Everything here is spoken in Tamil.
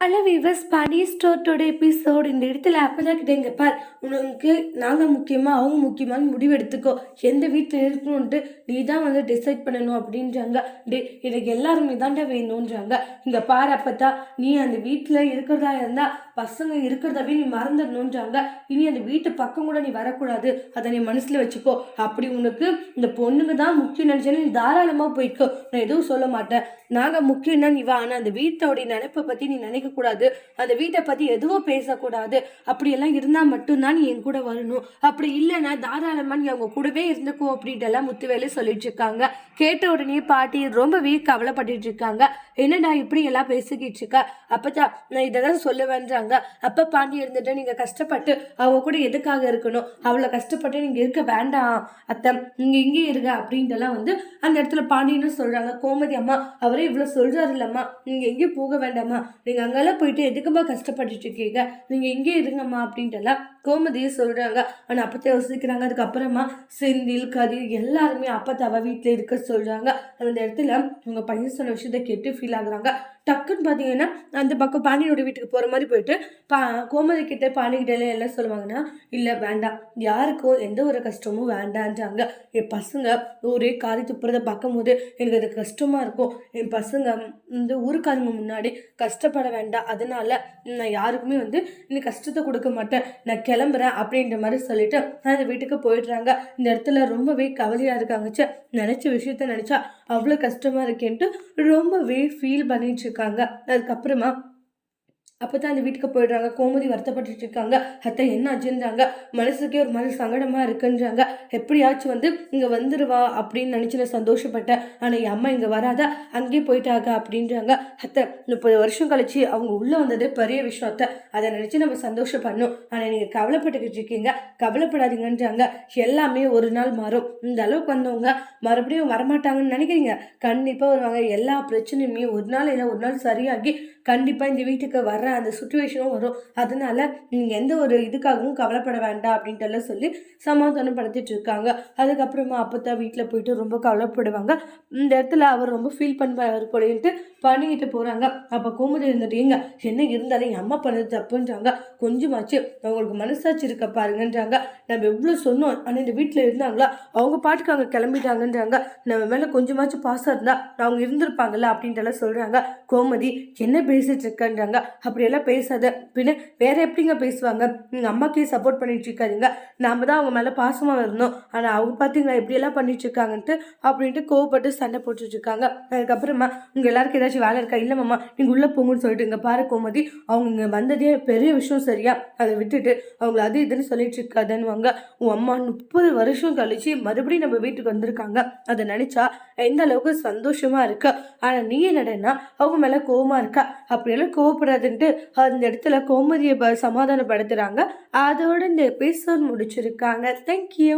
ஹலோ விவஸ் பனி ஸ்டோர்ட்டோட எபிசோடு இந்த இடத்துல அப்பதான் கிட்டேங்க. பார் உனக்கு நாங்கள் முக்கியமாக அவங்க முக்கியமான முடிவு எடுத்துக்கோ எந்த வீட்டில் இருக்கணும்ன்ட்டு நீ தான் வந்து டிசைட் பண்ணணும் அப்படின்றாங்க. டே எனக்கு எல்லாருமே தாண்டா வேணுன்றாங்க இங்கே பார் அப்பத்தா நீ அந்த வீட்டில் இருக்கிறதா இருந்தால் பசங்க இருக்கிறதாவே நீ மறந்துடணுன்றாங்க இனி அந்த வீட்டு பக்கம் கூட நீ வரக்கூடாது. அதை நீ மனசில் வச்சுக்கோ. அப்படி உனக்கு இந்த பொண்ணுங்க தான் முக்கியம் நினச்சேன்னு நீ தாராளமாக போய்க்கோ. நான் எதுவும் சொல்ல மாட்டேன். நாங்கள் முக்கியம்னா நீ வா. ஆனால் அந்த வீட்டோடைய நினைப்பை பற்றி நீ கேட்கக்கூடாது அந்த வீட்டை பற்றி எதுவும் பேசக்கூடாது. அப்படியெல்லாம் இருந்தால் மட்டும்தான் நீ என் கூட வரணும். அப்படி இல்லைன்னா தாராளமாக நீ அவங்க கூடவே இருந்துக்கோ அப்படின்ட்டுலாம் முத்துவேலு சொல்லிட்டு இருக்காங்க. கேட்ட உடனே பாட்டி ரொம்பவே கவலைப்பட்டுட்டு இருக்காங்க. என்னடா இப்படி எல்லாம் பேசிக்கிட்டு இருக்கா? அப்பதான் நான் இதை தான் சொல்லுவேன்றாங்க. அப்போ பாண்டி இருந்துட்டு நீங்கள் கஷ்டப்பட்டு அவங்க கூட எதுக்காக இருக்கணும்? அவ்வளோ கஷ்டப்பட்டு நீங்கள் இருக்க வேண்டாம். அத்தை நீங்கள் இங்கே இருங்க. அப்படின்ட்டுலாம் வந்து அந்த இடத்துல பாண்டின்னு சொல்கிறாங்க கோமதி அம்மா அவரே இவ்வளோ சொல்கிறாரு இல்லைம்மா நீங்கள் எங்கேயும் போக வேண்டாம்மா. நீங்கள் அங்கெல்லாம் போயிட்டு எதுக்குமா கஷ்டப்பட்டுட்டு இருக்கீங்க நீங்கள் இங்கே இருங்கம்மா அப்படின்ட்டு எல்லாம் கோமதியை சொல்கிறாங்க ஆனால் அப்பத்தை யோசிக்கிறாங்க. அதுக்கப்புறமா செந்தில் கதிர் எல்லாருமே அப்பத்தாவை வீட்டில் இருக்க சொல்கிறாங்க அந்த இடத்துல உங்கள் பையன் சொன்ன விஷயத்தை கெட்டு ஃபீல் ஆகுறாங்க. டக்குன்னு பார்த்தீங்கன்னா அந்த பக்கம் பாண்டியனோட வீட்டுக்கு போகிற மாதிரி போயிட்டு பா கோமதி கிட்ட பாண்டிகிட்ட எல்லாம் என்ன சொல்லுவாங்கன்னா இல்லை வேண்டாம். யாருக்கும் எந்த ஒரு கஷ்டமும் வேண்டான்றாங்க. என் பசங்க ஒரே காரி துப்புறதை பார்க்கும்போது எனக்கு அது கஷ்டமாக இருக்கும். என் பசங்க இந்த ஊருக்காரங்க முன்னாடி கஷ்டப்பட வேண்டாம். அதனால நான் யாருக்குமே வந்து இன்னும் கஷ்டத்தை கொடுக்க மாட்டேன். நான் கிளம்புறேன் அப்படின்ற மாதிரி சொல்லிட்டு அந்த வீட்டுக்கு போயிடுறாங்க. இந்த இடத்துல ரொம்பவே கவலையாக இருக்காங்கச்சு நினச்ச விஷயத்த நினச்சா அவ்வளோ கஷ்டமாக இருக்கேன்ட்டு ரொம்பவே ஃபீல் பண்ணிட்டுருக்காங்க அதுக்கப்புறமா அப்போ தான் அந்த வீட்டுக்கு போயிடுறாங்க. கோமதி வருத்தப்பட்டுட்டு இருக்காங்க. அத்தை என்ன ஆச்சுன்றாங்க மனசுக்கே ஒரு மாதிரி சங்கடமாக இருக்குன்றாங்க. எப்படியாச்சும் வந்து இங்கே வந்துடுவா அப்படின்னு நினச்சி நான் சந்தோஷப்பட்டேன். ஆனால் என் அம்மா இங்கே வராதா அங்கேயே போயிட்டாங்க அப்படின்றாங்க. அத்தை முப்பது வருஷம் கழிச்சு அவங்க உள்ளே வந்தது பெரிய விஷயம் அத்தை. அதை நினச்சி நம்ம சந்தோஷப்படணும். ஆனால் நீங்கள் கவலைப்பட்டுக்கிட்டு இருக்கீங்க. கவலைப்படாதீங்கன்றாங்க. எல்லாமே ஒரு நாள் மாறும். இந்த அளவுக்கு வந்தவங்க மறுபடியும் வரமாட்டாங்கன்னு நினைக்கிறீங்க? கண்டிப்பாக வருவாங்க. எல்லா பிரச்சனையுமே ஒரு நாள் இல்லை ஒரு நாள் சரியாகி கண்டிப்பாக இந்த வீட்டுக்கு வர வர அந்த சுச்சுவேஷனும் வரும். அதனால நீங்கள் எந்த ஒரு இதுக்காகவும் கவலைப்பட வேண்டாம் அப்படின்ட்டு எல்லாம் சொல்லி சமாதானப்படுத்திட்டு இருக்காங்க அதுக்கப்புறமா அப்பத்தா வீட்டில் போயிட்டு ரொம்ப கவலைப்படுவாங்க. இந்த இடத்துல அவர் ரொம்ப ஃபீல் பண்ணுவார் போலேன்ட்டு பண்ணிக்கிட்டு போகிறாங்க அப்போ கோமதி இருந்துட்டீங்க என்ன இருந்தாலும் என் அம்மா பண்ணது தப்புன்றாங்க. கொஞ்சமாச்சு அவங்களுக்கு மனசாட்சி இருக்க பாருங்கன்றாங்க. நம்ம எவ்வளோ சொன்னோம் ஆனால் இந்த வீட்டில் இருந்தாங்களா? அவங்க பாட்டுக்கு அங்கே கிளம்பிட்டாங்கன்றாங்க. நம்ம மேலே கொஞ்சமாச்சும் பாசம் இருந்தால் அவங்க இருந்திருப்பாங்கல்ல அப்படின்ட்டு எல்லாம் சொல்கிறாங்க கோமதி என்ன பேசிட்டு இருக்கன்றாங்க? அப்படியெல்லாம் பேசாத. பின்ன வேற எப்படிங்க பேசுவாங்க? நீங்கள் அம்மாக்கே சப்போர்ட் பண்ணிட்டு இருக்காதிங்க. நாம தான் அவங்க மேலே பாசமாக இருந்தோம் ஆனால் அவங்க பார்த்தீங்களா எப்படியெல்லாம் பண்ணிட்டு இருக்காங்கன்ட்டு அப்படின்ட்டு கோவப்பட்டு சண்டை போட்டுட்டு இருக்காங்க. அதுக்கப்புறமா உங்கள் எல்லாருக்கும் ஏதாச்சும் வேலை இருக்கா? இல்லை மாமா நீங்கள் உள்ளே போங்கன்னு சொல்லிட்டு இங்கே பாரு கோமதி. அவங்க இங்கே வந்ததே பெரிய விஷயம் சரியா? அதை விட்டுட்டு அவங்கள அது இதுன்னு சொல்லிட்டு இருக்காதுன்னுவாங்க. உன் அம்மா முப்பது வருஷம் கழிச்சு மறுபடியும் நம்ம வீட்டுக்கு வந்திருக்காங்க. அதை நினச்சா எந்த அளவுக்கு சந்தோஷமாக இருக்கு? ஆனால் நீ என்னடனா அவங்க மேலே கோவமாக இருக்கா? அப்படியெல்லாம் கோவப்படாதுன்ட்டு அந்த இடத்துல கோமதியை சமாதானப்படுத்துகிறாங்க அதோட இந்த எபிசோட் முடிச்சிருக்காங்க. தேங்க்யூ